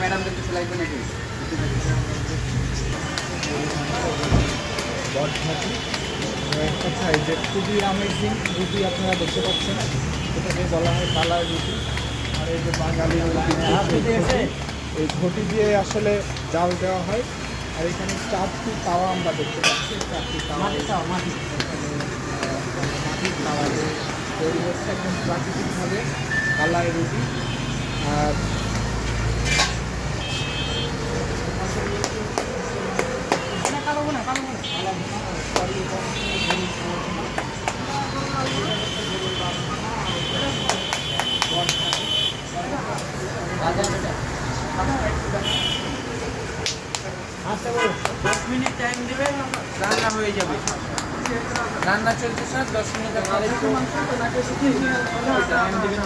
Madam যে খুবই amazing রুটি আপনারা দেখতে পাচ্ছেন এটাকে বলা হয় কালার রুটি আর এই যে বাঙালি এই ঘটি দিয়ে আসলে চাল দেওয়া হয়। আর এখানে চারটি তাওয়া আমরা দেখতে পাচ্ছি। চারটি তাওয়া আহ, মাটির তাওয়া যে তৈরি হচ্ছে একদম প্রাকৃতিকভাবে কালাই রুটি। আর দশ মিনিট টাইম দেবে রান্না হয়ে যাবে রান্না চলছে স্যার দশ মিনিট টাইম দেবেন